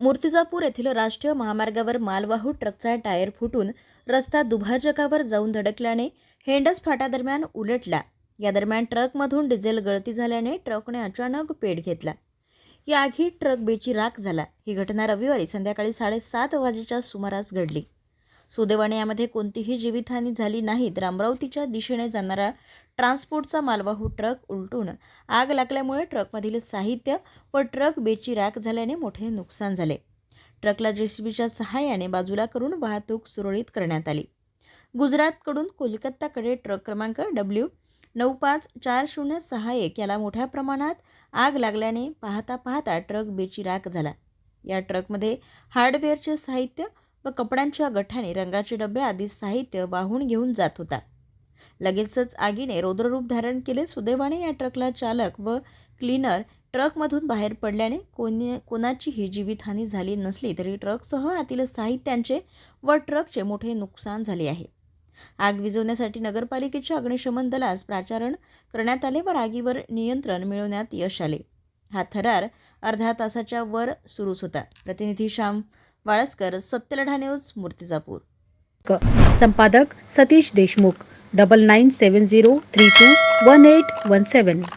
मूर्तिजापूर येथील राष्ट्रीय महामार्गावर मालवाहू ट्रकचा टायर फुटून रस्ता दुभाजकावर जाऊन धडकल्याने हेंडस फाटादरम्यान उलटला. या दरम्यान ट्रकमधून डिझेल गळती झाल्याने ट्रकने अचानक पेट घेतला. या आगीत ट्रक बेची राख झाला. ही घटना रविवारी संध्याकाळी साडेसात वाजेच्या सुमारास घडली. सुदैवाने यामध्ये कोणतीही जीवितहानी झाली नाही तर अमरावतीच्या दिशेने जाणारा ट्रान्सपोर्टचा मालवाहू ट्रक उलटून आग लागल्यामुळे ट्रकमधील साहित्य व ट्रक बेची राख झाल्याने मोठे नुकसान झाले. ट्रकला जेसीबीच्या सहाय्याने बाजूला करून वाहतूक सुरळीत करण्यात आली. गुजरातकडून कोलकाताकडे ट्रक क्रमांक डब्ल्यू नऊ पाच चार शून्य सहा एक याला मोठ्या प्रमाणात आग लागल्याने पाहता पाहता ट्रक बेची राख झाला. या ट्रकमध्ये हार्डवेअरचे साहित्य व कपड्यांच्या गठाने रंगाचे डबे आदी साहित्य वाहून घेऊन जात होता. लगेचच आगीने रौद्ररूप धारण केले सुदैवाने या ट्रकला चालक व क्लीनर ट्रकमधून बाहेर पडल्याने कोणी कोणाचीही जीवितहानी झाली नसली तरी ट्रकसह आतील साहित्यांचे व ट्रकचे मोठे नुकसान झाले आहे. आग विझवण्यासाठी नगरपालिकेच्या अग्निशमन दलास प्राचारण करण्यात आले व आगीवर नियंत्रण मिळवण्यात यश आले. हा थरार अर्ध्या तासाच्या वर सुरूच होता. प्रतिनिधी श्याम वाळसकर सत्यलढा न्यूज मूर्तिजापूर. संपादक सतीश देशमुख. 9970321817.